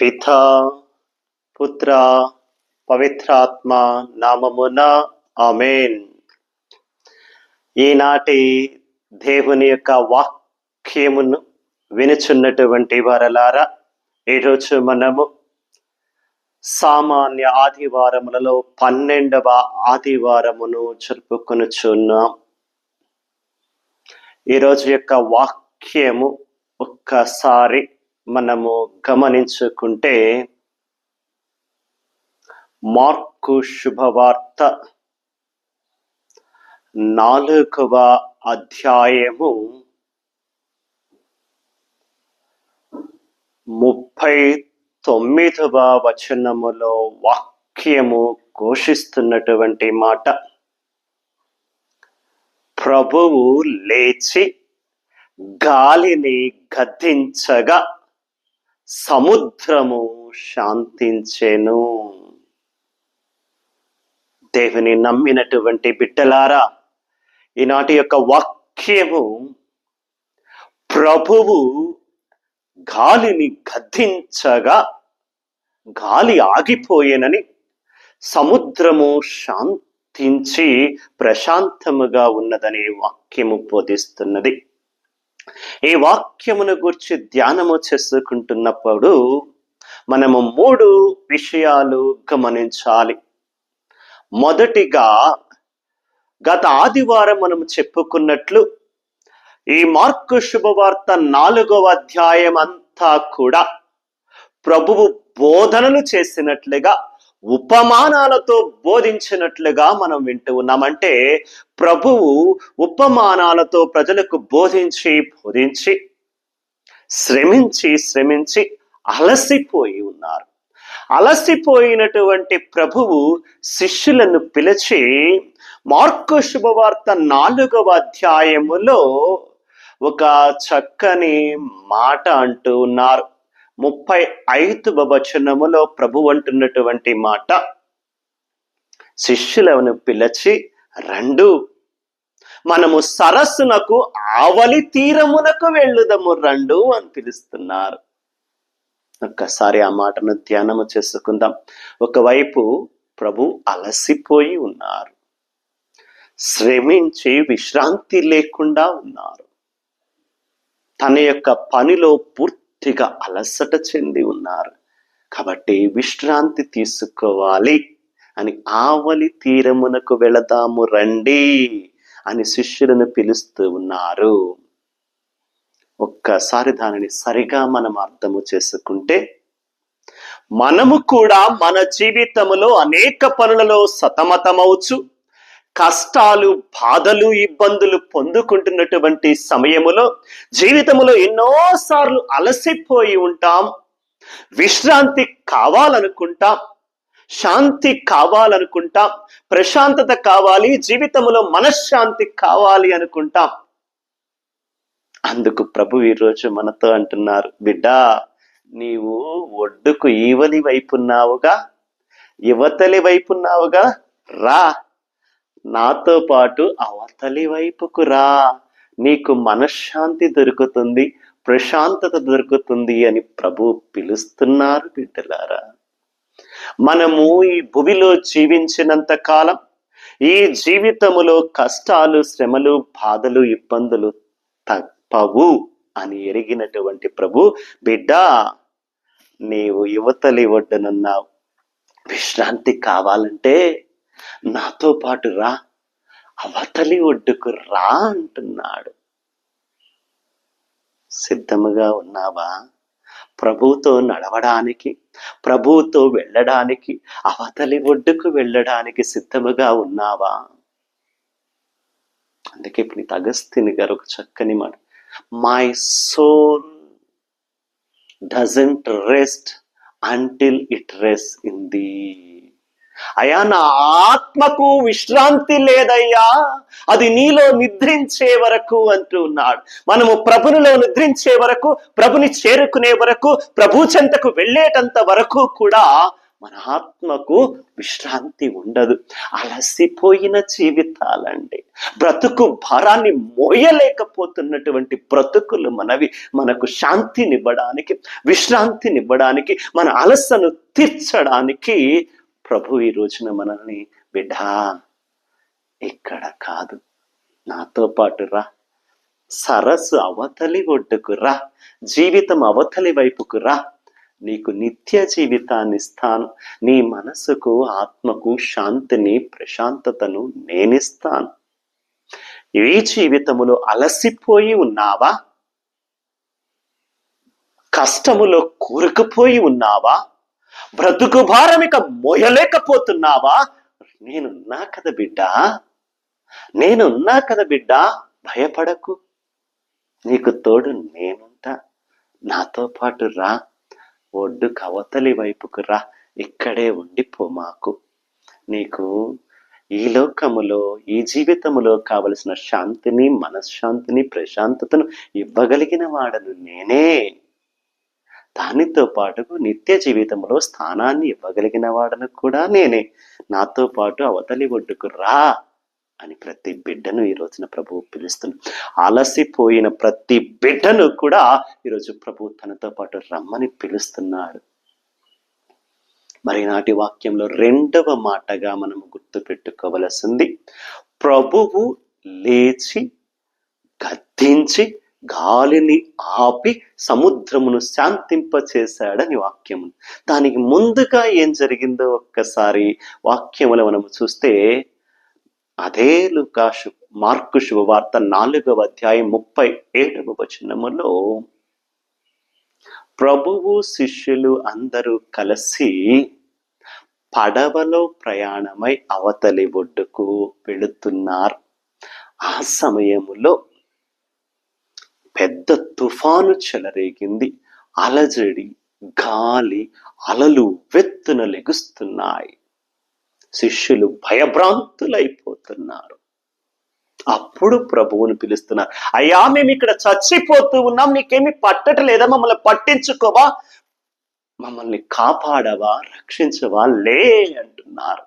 పిత పుత్ర పవిత్రాత్మ నామమున ఆమెన్ ఈనాటి దేవుని యొక్క వాక్యమును వినుచున్నటువంటి వారలారా ఈరోజు మనము సామాన్య ఆదివారములలో పన్నెండవ ఆదివారమును జరుపుకొనుచున్నాం. ఈరోజు యొక్క వాక్యము ఒక్కసారి మనము గమనించుకుంటే మార్కు శుభవార్త నాలుగవ అధ్యాయము ముప్పై తొమ్మిదవ వచనములో వాక్యము ఘోషిస్తున్నటువంటి మాట. ప్రభువు లేచి గాలిని గద్దించగా సముద్రము శాంతించెను. దేవుని నమ్మినటువంటి బిడ్డలారా ఈనాటి యొక్క వాక్యము ప్రభువు గాలిని గద్దించగా గాలి ఆగిపోయేనని సముద్రము శాంతించి ప్రశాంతముగా ఉన్నదని వాక్యము బోధిస్తున్నది. ఈ వాక్యమును గురించి ధ్యానము చేసుకుంటున్నప్పుడు మనము మూడు విషయాలు గమనించాలి. మొదటిగా గత ఆదివారం మనం చెప్పుకున్నట్లు ఈ మార్కు శుభవార్త నాలుగవ అధ్యాయం అంతా కూడా ప్రభువు బోధనలు చేసినట్లుగా ఉపమానాలతో బోధించినట్లుగా మనం వింటూ ఉన్నామంటే ప్రభువు ఉపమానాలతో ప్రజలకు బోధించి బోధించి శ్రమించి శ్రమించి అలసిపోయి ఉన్నారు. అలసిపోయినటువంటి ప్రభువు శిష్యులను పిలిచి మార్కు శుభవార్త నాలుగవ అధ్యాయములో ఒక చక్కని మాట అంటూ ఉన్నారు. ముప్పై ఐదు వచనములో ప్రభు అంటున్నటువంటి మాట. శిష్యులను పిలిచి రెండు మనము సరస్సునకు ఆవలి తీరమునకు వెళ్ళుదము రెండు అని పిలుస్తున్నారు. ఒక్కసారి ఆ మాటను ధ్యానము చేసుకుందాం. ఒకవైపు ప్రభు అలసిపోయి ఉన్నారు. శ్రమించి విశ్రాంతి లేకుండా ఉన్నారు. తన యొక్క పనిలో పూర్తి పూర్తిగా అలసట చెంది ఉన్నారు. కాబట్టి విశ్రాంతి తీసుకోవాలి. అని ఆవలి తీరమునకు వెళదాము రండి అని శిష్యులను పిలుస్తూ ఉన్నారు. ఒక్కసారి దానిని సరిగా మనం అర్థము చేసుకుంటే మనము కూడా మన జీవితములో అనేక పనులలో సతమతమవుచు కష్టాలు బాధలు ఇబ్బందులు పొందుకుంటున్నటువంటి సమయములో జీవితములో ఎన్నోసార్లు అలసిపోయి ఉంటాం. విశ్రాంతి కావాలనుకుంటాం. శాంతి కావాలనుకుంటాం. ప్రశాంతత కావాలి. జీవితంలో మనశ్శాంతి కావాలి అనుకుంటాం. అందుకు ప్రభు ఈరోజు మనతో అంటున్నారు బిడ్డా నీవు ఒడ్డుకు ఈవలి వైపున్నావుగా యువతలి వైపున్నావుగా రా నాతో పాటు అవతలి వైపుకు రా. నీకు మనశ్శాంతి దొరుకుతుంది ప్రశాంతత దొరుకుతుంది అని ప్రభు పిలుస్తున్నారు బిడ్డలారా. మనము ఈ భూమిలో జీవించినంత కాలం ఈ జీవితములో కష్టాలు శ్రమలు బాధలు ఇబ్బందులు తప్పవు అని ఎరిగినటువంటి ప్రభు బిడ్డ నీవు యువతలి ఒడ్డునున్నావు. విశ్రాంతి కావాలంటే నాతో పాటు రా అవతలి ఒడ్డుకు రా అంటున్నాడు. సిద్ధముగా ఉన్నావా? ప్రభువుతో నడవడానికి ప్రభువుతో వెళ్ళడానికి అవతలి ఒడ్డుకు వెళ్ళడానికి సిద్ధముగా ఉన్నావా? అందుకే ఇప్పుడు అగస్తిని గారు ఒక చక్కని మాట. My soul doesn't rest until it rest in thee అయా నా ఆత్మకు విశ్రాంతి లేదయ్యా. అది నీలో నిద్రించే వరకు అంటూ ఉన్నాడు. మనము ప్రభునిలో నిద్రించే వరకు ప్రభుని చేరుకునే వరకు ప్రభు చెంతకు వెళ్ళేటంత వరకు కూడా మన ఆత్మకు విశ్రాంతి ఉండదు. అలసిపోయిన జీవితాలండి. బ్రతుకు భారాన్ని మోయలేకపోతున్నటువంటి బ్రతుకులు మనవి. మనకు శాంతినివ్వడానికి విశ్రాంతినివ్వడానికి మన అలసను తీర్చడానికి ప్రభు ఈ రోజున మనల్ని బిడ్డా ఇక్కడ కాదు. నాతో పాటు రా. సరస్సు అవతలి ఒడ్డుకు రా. జీవితం అవతలి వైపుకు రా. నీకు నిత్య జీవితాన్ని ఇస్తాను. నీ మనసుకు ఆత్మకు శాంతిని ప్రశాంతతను నేనిస్తాను. ఈ జీవితములో అలసిపోయి ఉన్నావా? కష్టములో కూరుకుపోయి ఉన్నావా? బ్రతుకు భారమిక మోయలేకపోతున్నావా? నేనున్నా కదా బిడ్డ. నేనున్నా కదా బిడ్డ. భయపడకు. నీకు తోడు నేనుంటా. నాతో పాటు రా. ఒడ్డు కవతలి వైపుకు రా. ఇక్కడే ఉండిపో మాకు. నీకు ఈ లోకములో ఈ జీవితములో కావలసిన శాంతిని మనశ్శాంతిని ప్రశాంతతను ఇవ్వగలిగిన వాడను నేనే. దానితో పాటుకు నిత్య జీవితంలో స్థానాన్ని ఇవ్వగలిగిన వాడను కూడా నేనే. నాతో పాటు అవతలి ఒడ్డుకు రా అని ప్రతి బిడ్డను ఈ రోజున ప్రభువు పిలుస్తున్నాడు అలసిపోయిన ప్రతి బిడ్డను కూడా ఈరోజు ప్రభు తనతో పాటు రమ్మని పిలుస్తున్నాడు. మరి నాటి వాక్యంలో రెండవ మాటగా మనము గుర్తు పెట్టుకోవలసింది ప్రభువు లేచి గద్దించి గాలిని ఆపి సముద్రమును శాంతింపచేశాడని వాక్యము దానికి ముందుగా ఏం జరిగిందో ఒక్కసారి వాక్యములు మనం చూస్తే అదే లుకాశు మార్కు శుభవార్త నాలుగవ అధ్యాయం ముప్పై ఏడవ వచనములో ప్రభువు శిష్యులు అందరూ కలిసి పడవలో ప్రయాణమై అవతలి ఒడ్డుకు వెళుతున్నారు. ఆ సమయములో పెద్ద తుఫాను చెలరేగింది. అలజడి గాలి అలలు వెత్తున లెగుస్తున్నాయి. శిష్యులు భయభ్రాంతులైపోతున్నారు. అప్పుడు ప్రభువుని పిలుస్తున్నారు అయ్యా మేము ఇక్కడ చచ్చిపోతూ ఉన్నాం. నీకేమి పట్టట్లేదా మమ్మల్ని పట్టించుకోవా? మమ్మల్ని కాపాడవా? రక్షించవా? లే అంటున్నారు.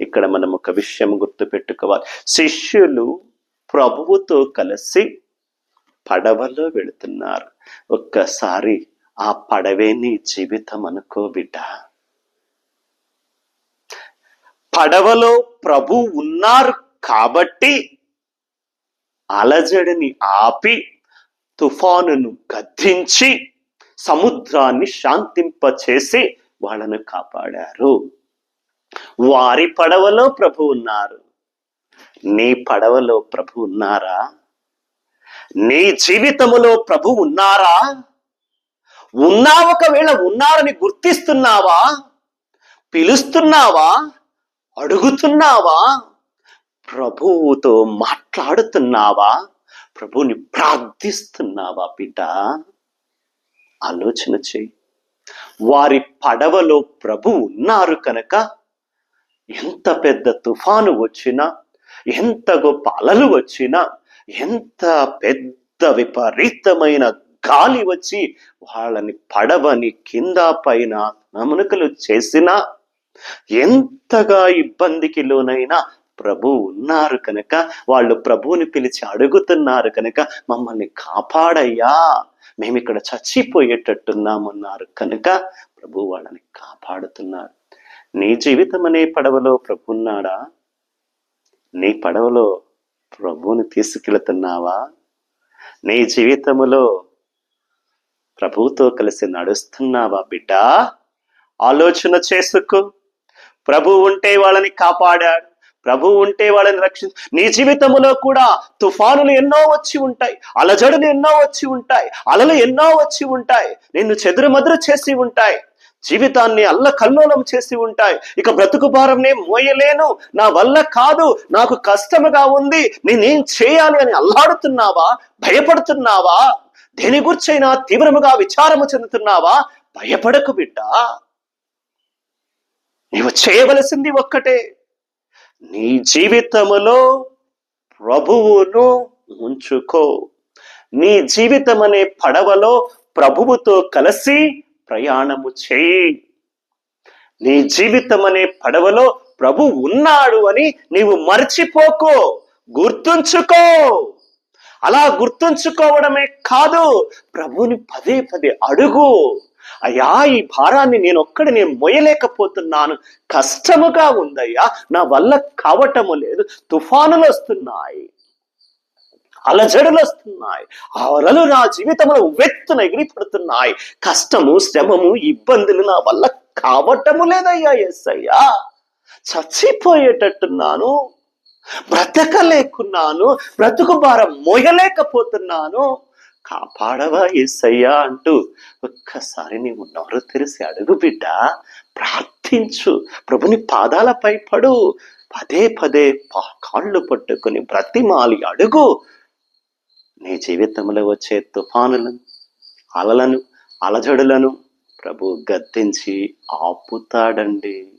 ఇక్కడ మనం ఒక విషయం గుర్తు పెట్టుకోవాలి శిష్యులు ప్రభువుతో కలిసి పడవలో వెళుతున్నారు. ఒక్కసారి ఆ పడవే నీ జీవితం అనుకో బిడ్డ. పడవలో ప్రభు ఉన్నారు కాబట్టి అలజడిని ఆపి తుఫానును గద్దించి సముద్రాన్ని శాంతింపచేసి వాళ్ళను కాపాడారు. వారి పడవలో ప్రభు ఉన్నారు. నీ పడవలో ప్రభు ఉన్నారా? నీ జీవితములో ప్రభు ఉన్నారా? ఉన్నా ఒకవేళ ఉన్నారని గుర్తిస్తున్నావా? పిలుస్తున్నావా? అడుగుతున్నావా? ప్రభువుతో మాట్లాడుతున్నావా? ప్రభుని ప్రార్థిస్తున్నావా బిడ్డ ఆలోచన చేయి. వారి పడవలో ప్రభు ఉన్నారు కనుక ఎంత పెద్ద తుఫాను వచ్చినా ఎంత గొప్ప అలలు వచ్చినా ఎంత పెద్ద విపరీతమైన గాలి వచ్చి వాళ్ళని పడవని కింద పైన నమునకలు చేసినా ఎంతగా ఇబ్బందికి లోనైనా ప్రభు ఉన్నారు కనుక వాళ్ళు ప్రభువుని పిలిచి అడుగుతున్నారు కనుక మమ్మల్ని కాపాడయ్యా మేము ఇక్కడ చచ్చిపోయేటట్టున్నామన్నారు కనుక ప్రభు వాళ్ళని కాపాడుతున్నారు. నీ జీవితం అనే పడవలో ప్రభు ఉన్నాడా? నీ పడవలో ప్రభువుని తీసుకెళ్తున్నావా? నీ జీవితములో ప్రభువుతో కలిసి నడుస్తున్నావా బిడ్డా? ఆలోచన చేసుకో. ప్రభు ఉంటే వాళ్ళని కాపాడాడు. ప్రభు ఉంటే వాళ్ళని రక్షి నీ జీవితములో కూడా తుఫానులు ఎన్నో వచ్చి ఉంటాయి అలజడులు ఎన్నో వచ్చి ఉంటాయి అలలు ఎన్నో వచ్చి ఉంటాయి నిన్ను చెదురుమదురు చేసి ఉంటాయి. జీవితాన్ని అల్ల కల్లోలం చేసి ఉంటాయి. ఇక బ్రతుకు భారంనే మోయలేను. నా వల్ల కాదు. నాకు కష్టముగా ఉంది. నేనేం చేయాలి అని అల్లాడుతున్నావా? భయపడుతున్నావా? దేని గుర్చైనా తీవ్రముగా విచారము చెందుతున్నావా? భయపడకు బిడ్డా. నీవు చేయవలసింది ఒక్కటే. నీ జీవితములో ప్రభువును ఉంచుకో. నీ జీవితం అనే పడవలో ప్రభువుతో కలిసి ప్రయాణము చేయి. నీ జీవితం అనే పడవలో ప్రభు ఉన్నాడు అని నీవు మర్చిపోకో. గుర్తుంచుకో. అలా గుర్తుంచుకోవడమే కాదు ప్రభుని పదే పదే అడుగు. అయ్యా ఈ భారాన్ని నేను ఒక్కడినే మొయ్యలేకపోతున్నాను. కష్టముగా ఉందయ్యా నా వల్ల కావటము లేదు తుఫానులు వస్తున్నాయి అలజడులు వస్తున్నాయి. అలలు నా జీవితంలో ఉవ్వెత్తున ఎగిరిపడుతున్నాయి. కష్టము శ్రమము ఇబ్బందులు నా వల్ల కావటము లేదయ్యా ఎస్ అయ్యా చచ్చిపోయేటట్టున్నాను బ్రతకలేకున్నాను బ్రతుకు భారం మోయలేకపోతున్నాను. కాపాడవా ఎస్సయ్యా అంటూ ఒక్కసారి నీవు నోరు తెరిసి అడుగు బిడ్డ ప్రార్థించు. ప్రభుని పాదాలపై పడు పదే పదే పా- కాళ్ళు పట్టుకుని బ్రతిమాలి అడుగు. నీ జీవితంలో వచ్చే తుఫానులను అలలను అలజడులను ప్రభు గద్దించి ఆపుతాడండి.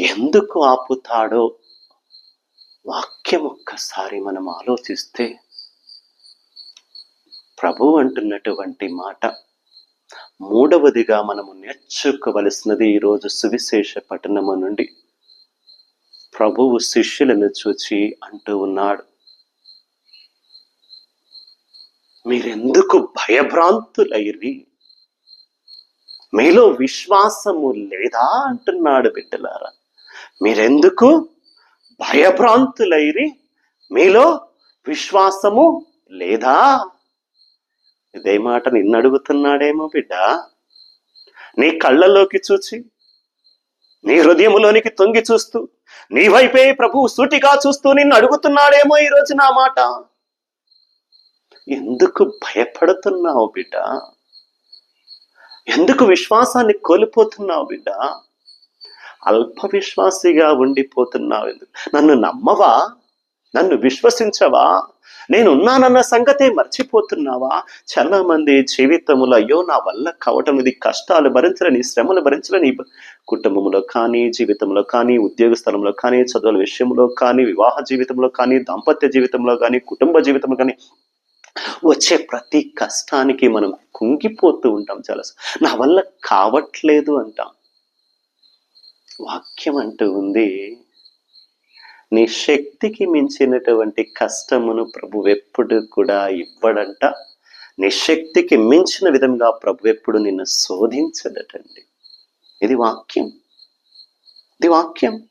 ఎందుకు ఆపుతాడో వాక్యం ఒక్కసారి మనం ఆలోచిస్తే ప్రభు అంటున్నటువంటి మాట మూడవదిగా మనము నేర్చుకోవలసినది ఈరోజు సువిశేష పట్టణము నుండి. ప్రభువు శిష్యులను చూచి అంటూ ఉన్నాడు. మీరెందుకు భయభ్రాంతులైరి మీలో విశ్వాసము లేదా అంటున్నాడు బిడ్డలారా? మీరెందుకు భయభ్రాంతులైరి మీలో విశ్వాసము లేదా? ఇదే మాట నిన్ను అడుగుతున్నాడేమో బిడ్డ. నీ కళ్ళలోకి చూచి నీ హృదయములోనికి తొంగి చూస్తూ నీ వైపే ప్రభు సూటిగా చూస్తూ నిన్ను అడుగుతున్నాడేమో ఈ రోజు నా మాట. ఎందుకు భయపడుతున్నావు బిడ్డ? ఎందుకు విశ్వాసాన్ని కోల్పోతున్నావు బిడ్డ? అల్ప విశ్వాసిగా ఉండిపోతున్నావు ఎందుకు? నన్ను నమ్మవా? నన్ను విశ్వసించవా? నేనున్నానన్న సంగతే మర్చిపోతున్నావా? చాలా మంది జీవితములో అయ్యో నా వల్ల కావటం ఇది కష్టాలు భరించలేని శ్రమలు భరించలేని కుటుంబంలో కానీ జీవితంలో కానీ ఉద్యోగ స్థలంలో కానీ చదువుల విషయంలో కానీ వివాహ జీవితంలో కానీ దాంపత్య జీవితంలో కానీ కుటుంబ జీవితంలో కానీ వచ్చే ప్రతి కష్టానికి మనం కుంగిపోతూ ఉంటాం చాలా నా వల్ల కావట్లేదు అంటాం. వాక్యం అంటూ ఉంది నీ శక్తికి మించినటువంటి కష్టమును ప్రభు ఎప్పుడు కూడా ఇవ్వడంట. నీ శక్తికి మించిన విధంగా ప్రభు ఎప్పుడు నిన్ను శోధించదటండి ఇది వాక్యం. ఇది వాక్యం.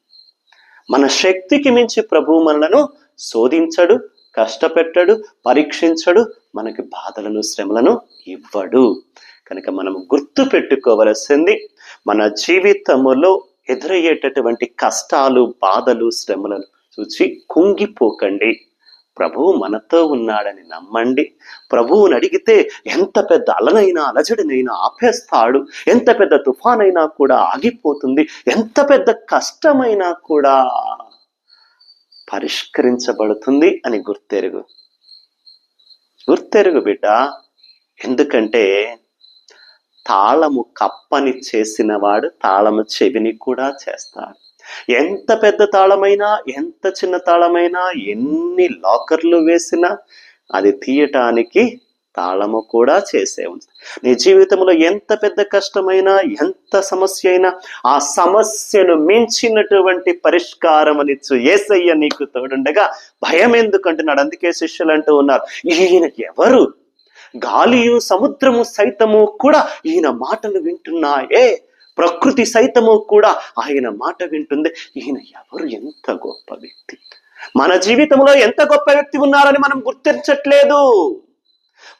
మన శక్తికి మించి ప్రభు మనలను శోధించడు కష్టపెట్టడు పరీక్షించడు మనకి బాధలను శ్రమలను ఇవ్వడు. కనుక మనం గుర్తు పెట్టుకోవలసింది మన జీవితములో ఎదురయ్యేటటువంటి కష్టాలు బాధలు శ్రమలను చూసి కుంగిపోకండి. ప్రభువు మనతో ఉన్నాడని నమ్మండి. ప్రభువుని అడిగితే ఎంత పెద్ద అలనైనా అలజడినైనా ఆపేస్తాడు. ఎంత పెద్ద తుఫానైనా కూడా ఆగిపోతుంది. ఎంత పెద్ద కష్టమైనా కూడా పరిష్కరించబడుతుంది అని గుర్తెరుగు. గుర్తెరుగు బిడ్డ ఎందుకంటే తాళము కప్పని చేసినవాడు తాళము చెవిని కూడా చేస్తాడు. ఎంత పెద్ద తాళమైనా ఎంత చిన్న తాళమైనా ఎన్ని లాకర్లు వేసినా అది తీయటానికి తాళము కూడా చేసే ఉంది. నీ జీవితంలో ఎంత పెద్ద కష్టమైనా ఎంత సమస్య అయినా ఆ సమస్యను మించినటువంటి పరిష్కారం అనిచ్చు ఏసయ్య నీకు తోడుండగా భయం ఎందుకంటున్నాడు అందుకే శిష్యులు అంటూ ఉన్నారు ఈయన ఎవరు? గాలియు సముద్రము సైతము కూడా ఈయన మాటలు వింటున్నాయే. ప్రకృతి సైతము కూడా ఆయన మాట వింటుంది. ఈయన ఎవరు? ఎంత గొప్ప వ్యక్తి. మన జీవితంలో ఎంత గొప్ప వ్యక్తి ఉన్నారని మనం గుర్తించట్లేదు.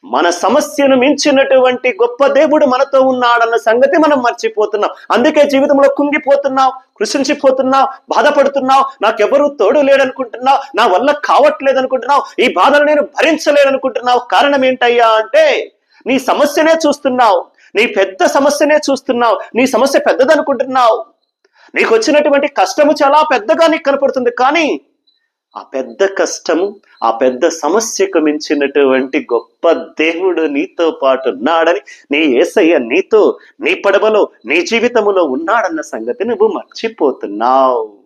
మన సమస్యను మించినటువంటి గొప్ప దేవుడు మనతో ఉన్నాడన్న సంగతి మనం మర్చిపోతున్నాం. అందుకే జీవితంలో కుంగిపోతున్నావు కృషించిపోతున్నావు బాధపడుతున్నావు నాకెవరూ తోడు లేడనుకుంటున్నావు నా వల్ల కావట్లేదు అనుకుంటున్నావు ఈ బాధను నేను భరించలేననుకుంటున్నావు కారణం ఏంటయ్యా అంటే నీ సమస్యనే చూస్తున్నావు నీ పెద్ద సమస్యనే చూస్తున్నావు నీ సమస్య పెద్దదనుకుంటున్నావు. నీకు వచ్చినటువంటి కష్టము చాలా పెద్దగా నీకు కనపడుతుంది. కానీ ఆ పెద్ద కష్టము ఆ పెద్ద సమస్యకు మించినటువంటి గొప్ప దేవుడు నీతో పాటు ఉన్నాడని నీ ఏసయ్య నీతో నీ పడవలో నీ జీవితములో ఉన్నాడన్న సంగతి నువ్వు మర్చిపోతున్నావు.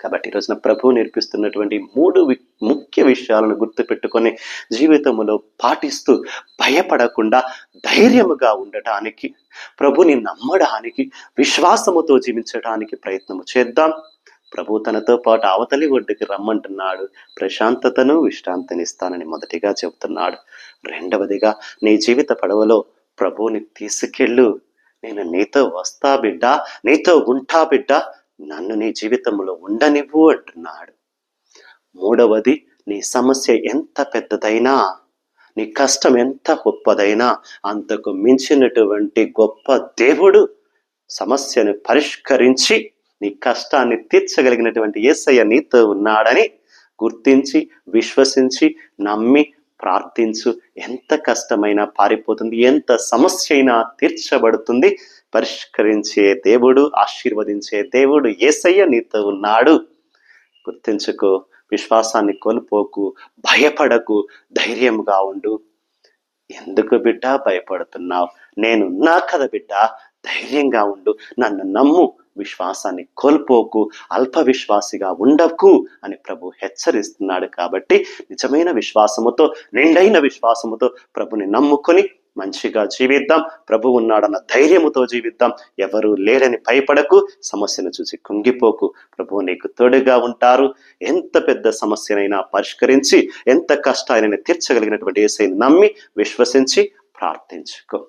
కాబట్టి ఈరోజున రోజున ప్రభు నేర్పిస్తున్నటువంటి మూడు ముఖ్య విషయాలను గుర్తుపెట్టుకొని జీవితంలో పాటిస్తూ భయపడకుండా ధైర్యముగా ఉండటానికి ప్రభుని నమ్మడానికి విశ్వాసముతో జీవించడానికి ప్రయత్నము చేద్దాం. ప్రభు తనతో పాటు అవతలి ఒడ్డుకి రమ్మంటున్నాడు. ప్రశాంతతను విశ్రాంతినిస్తానని మొదటిగా చెబుతున్నాడు. రెండవదిగా నీ జీవిత పడవలో ప్రభువుని తీసుకెళ్ళు. నేను నీతో వస్తా బిడ్డ నీతో ఉంటా బిడ్డ నన్ను నీ జీవితంలో ఉండనివ్వు అంటున్నాడు. మూడవది నీ సమస్య ఎంత పెద్దదైనా నీ కష్టం ఎంత గొప్పదైనా అంతకు మించినటువంటి గొప్ప దేవుడు సమస్యను పరిష్కరించి నీ కష్టాన్ని తీర్చగలిగినటువంటి యేసయ్య నీతో ఉన్నాడని గుర్తించి విశ్వసించి నమ్మి ప్రార్థించు. ఎంత కష్టమైనా పారిపోతుంది ఎంత సమస్య అయినా తీర్చబడుతుంది. పరిష్కరించే దేవుడు ఆశీర్వదించే దేవుడు ఏసయ్య నీతో ఉన్నాడు. గుర్తించుకో విశ్వాసాన్ని కోల్పోకు భయపడకు ధైర్యంగా ఉండు. ఎందుకు బిడ్డ భయపడుతున్నావు? నేను నా కథ బిడ్డ ధైర్యంగా ఉండు. నన్ను నమ్ము. విశ్వాసాన్ని కోల్పోకు అల్ప విశ్వాసిగా ఉండకు అని ప్రభు హెచ్చరిస్తున్నాడు కాబట్టి నిజమైన విశ్వాసముతో నిండైన విశ్వాసముతో ప్రభుని నమ్ముకొని మంచిగా జీవిద్దాం. ప్రభు ఉన్నాడన్న ధైర్యముతో జీవిద్దాం. ఎవరు లేరని భయపడకు సమస్యను చూసి కుంగిపోకు. ప్రభు నీకు తోడుగా ఉంటారు. ఎంత పెద్ద సమస్యనైనా పరిష్కరించి ఎంత కష్టాన్ని తీర్చగలిగినటువంటి ఏసైని నమ్మి విశ్వసించి ప్రార్థించుకో.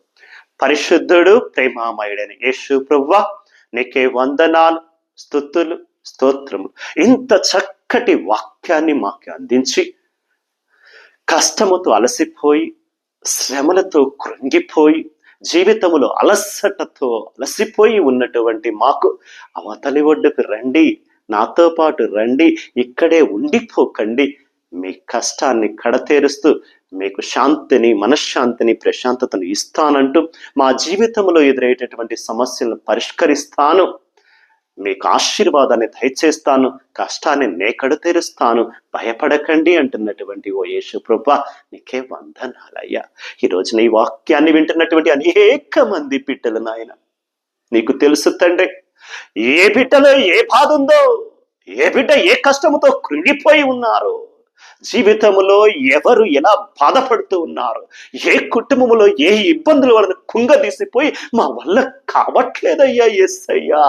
పరిశుద్ధుడు ప్రేమామయుడైన యేసు ప్రభువా నీకే వందనాలు స్తుతులు స్తోత్రము ఇంత చక్కటి వాక్యాన్ని మాకు అందించి కష్టముతో అలసిపోయి శ్రమలతో కృంగిపోయి జీవితములో అలసటతో అలసిపోయి ఉన్నటువంటి మాకు అవతలి ఒడ్డుకు రండి నాతో పాటు రండి ఇక్కడే ఉండిపోకండి మీ కష్టాన్ని కడతేరుస్తూ మీకు శాంతిని మనశ్శాంతిని ప్రశాంతతను ఇస్తానంటూ మా జీవితంలో ఎదురయ్యేటటువంటి సమస్యలను పరిష్కరిస్తాను. మీకు ఆశీర్వాదాన్ని దయచేస్తాను కష్టాన్ని నే కడతెరుస్తాను. భయపడకండి అంటున్నటువంటి ఓ యేసు ప్రభ నీకే వందనాలయ్యా. ఈ రోజున ఈ వాక్యాన్ని వింటున్నటువంటి అనేక మంది బిడ్డలు నాయన నీకు తెలుసు తండ్రి ఏ బిడ్డలో ఏ బాధ ఉందో ఏ బిడ్డ ఏ కష్టముతో కృంగిపోయి ఉన్నారో జీవితంలో ఎవరు ఎలా బాధపడుతూ ఉన్నారు ఏ కుటుంబంలో ఏ ఇబ్బందులు వాళ్ళని కుంగదీసిపోయి మా వల్ల కావట్లేదయ్యా ఎస్ అయ్యా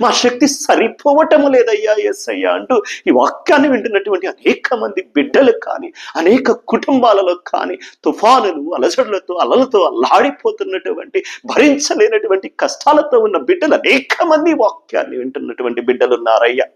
మా శక్తి సరిపోవటం లేదయ్యా ఎస్ అయ్యా అంటూ ఈ వాక్యాన్ని వింటున్నటువంటి అనేక మంది బిడ్డలు కానీ అనేక కుటుంబాలలో కానీ తుఫానులు అలజడులతో అలలతో అల్లాడిపోతున్నటువంటి భరించలేనటువంటి కష్టాలతో ఉన్న బిడ్డలు అనేక మంది వాక్యాన్ని వింటున్నటువంటి బిడ్డలు ఉన్నారయ్యా.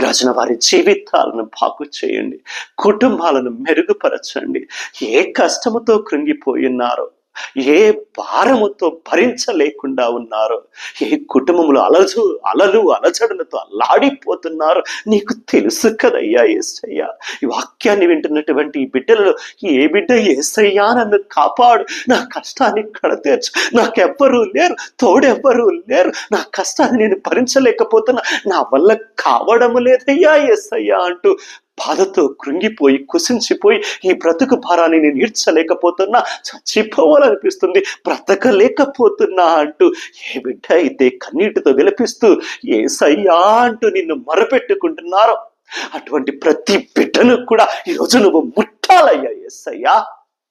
రాజున వారి జీవితాలను బాగు చేయండి. కుటుంబాలను మెరుగుపరచండి. ఏ కష్టముతో కృంగిపోయినారో ఏ భారముతో భరించలేకుండా ఉన్నారు? ఏ కుటుంబంలో అలజు అలలు అలజడులతో అల్లాడిపోతున్నారు? నీకు తెలుసు కదయ్యా ఏసయ్యా. ఈ వాక్యాన్ని వింటున్నటువంటి ఈ బిడ్డలలో ఏ బిడ్డ ఏసయ్యా నన్ను కాపాడు? నా కష్టాన్ని కడతీర్చు నాకెవ్వరూ లేరు తోడెవ్వరూ లేరు. నా కష్టాన్ని నేను భరించలేకపోతున్నా. నా వల్ల కావడం లేదయ్యా ఏసయ్యా అంటూ బాధతో కృంగిపోయి కుసించిపోయి ఈ బ్రతుకు భారాన్ని నేను ఈడ్చలేకపోతున్నా చచ్చిపోవాలనిపిస్తుంది బ్రతకలేకపోతున్నా అంటూ ఏ బిడ్డ అయితే కన్నీటితో విలపిస్తూ ఏ సయ్యా అంటూ నిన్ను మరపెట్టుకుంటున్నారో అటువంటి ప్రతి బిడ్డను కూడా ఈరోజు నువ్వు ముట్టాలయ్యా ఎస్సయ్యా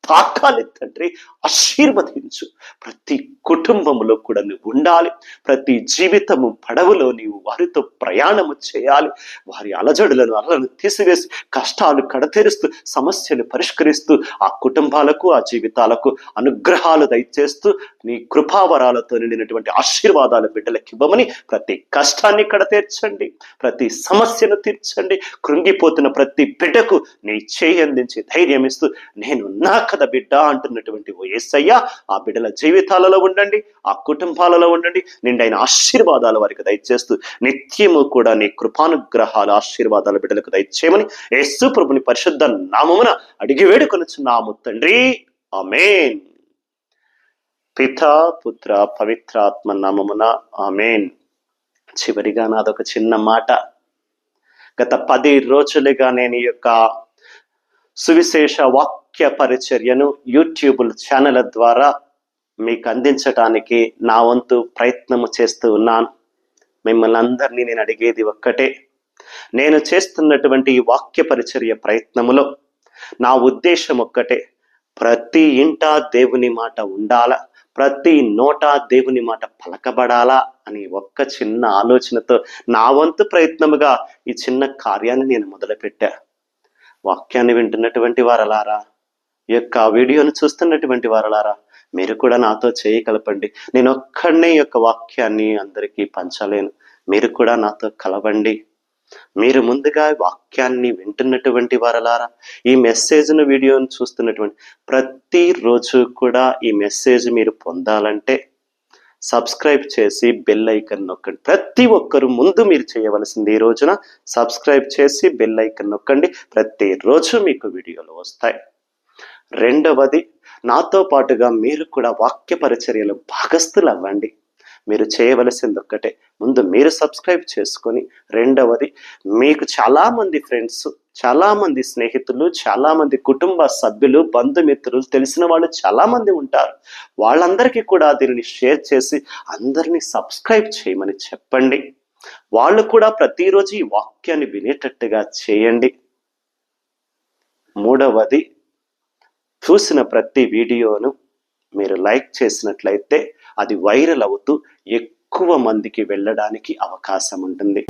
తాకాలి తండ్రి ఆశీర్వదించు. ప్రతి కుటుంబంలో కూడా నువ్వు ఉండాలి. ప్రతి జీవితము పడవలో నీవు వారితో ప్రయాణము చేయాలి. వారి అలజడులను అలలను తీసివేసి కష్టాలు కడతెరుస్తూ సమస్యలు పరిష్కరిస్తూ ఆ కుటుంబాలకు ఆ జీవితాలకు అనుగ్రహాలు దయచేస్తూ నీ కృపావరాలతో నిండినటువంటి ఆశీర్వాదాలు బిడ్డలకు ఇవ్వమని ప్రతి కష్టాన్ని కడతీర్చండి. ప్రతి సమస్యను తీర్చండి. కృంగిపోతున్న ప్రతి బిడ్డకు నీ చేయందించి ధైర్యం ఇస్తూ నేను నా కథ బిడ్డ అంటున్నటువంటి ఓ ఆ బిడ్డల జీవితాలలో ఉండండి ఆ కుటుంబాలలో ఉండండి నిండైన ఆశీర్వాదాలు వారికి దయచేస్తూ నిత్యము కూడా నీ కృపానుగ్రహాలు ఆశీర్వాదాలు బిడ్డలకు దయచేయమని యేసు ప్రభుని పరిశుద్ధ నామమున అడిగి వేడుకొనుచున్నాము తండ్రి. ఆమేన్. పిత పుత్ర పవిత్రాత్మ నామమున ఆమెన్. చివరిగా నాదొక చిన్న మాట. గత పది రోజులుగా నేను ఈ యొక్క సువిశేష వాక్ వాక్య పరిచర్యను యూట్యూబ్ ఛానల్ ద్వారా మీకు అందించడానికి నా వంతు ప్రయత్నము చేస్తూ ఉన్నాను. మిమ్మల్ని అందరినీ నేను అడిగేది ఒక్కటే. నేను చేస్తున్నటువంటి ఈ వాక్య పరిచర్య ప్రయత్నములో నా ఉద్దేశం ఒక్కటే. ప్రతి ఇంట దేవుని మాట ఉండాలా ప్రతి నోట దేవుని మాట పలకబడాలా అని ఒక్క చిన్న ఆలోచనతో నా వంతు ప్రయత్నముగా ఈ చిన్న కార్యాన్ని నేను మొదలుపెట్టా. వాక్యాన్ని వింటున్నటువంటి వారలారా ఈ యొక్క వీడియోను చూస్తున్నటువంటి వారలారా మీరు కూడా నాతో చేయగలపండి నేను ఒక్కడనే యొక్క వాక్యాన్ని అందరికీ పంచలేను. మీరు కూడా నాతో కలవండి. మీరు ముందుగా వాక్యాన్ని వింటున్నటువంటి వారలారా ఈ మెసేజ్ను వీడియోను చూస్తున్నటువంటి ప్రతిరోజు కూడా ఈ మెసేజ్ మీరు పొందాలంటే సబ్స్క్రైబ్ చేసి బెల్ ఐకన్ నొక్కండి. ప్రతి ఒక్కరు ముందు మీరు చేయవలసింది ఈ రోజున సబ్స్క్రైబ్ చేసి బెల్ ఐకన్ నొక్కండి. ప్రతిరోజు మీకు వీడియోలు వస్తాయి. రెండవది నాతో పాటుగా మీరు కూడా వాక్య పరిచర్యలు భాగస్థులు అవ్వండి మీరు చేయవలసింది ఒక్కటే ముందు మీరు సబ్స్క్రైబ్ చేసుకొని రెండవది మీకు చాలామంది ఫ్రెండ్స్ చాలామంది స్నేహితులు చాలామంది కుటుంబ సభ్యులు బంధుమిత్రులు తెలిసిన వాళ్ళు చాలామంది ఉంటారు. వాళ్ళందరికీ కూడా దీనిని షేర్ చేసి అందరినీ సబ్స్క్రైబ్ చేయమని చెప్పండి. వాళ్ళు కూడా ప్రతిరోజు ఈ వాక్యాన్ని వినేటట్టుగా చేయండి. మూడవది చూసిన ప్రతి వీడియోను మీరు లైక్ చేసినట్లయితే అది వైరల్ అవుతూ ఎక్కువ మందికి వెళ్ళడానికి అవకాశం ఉంటుంది.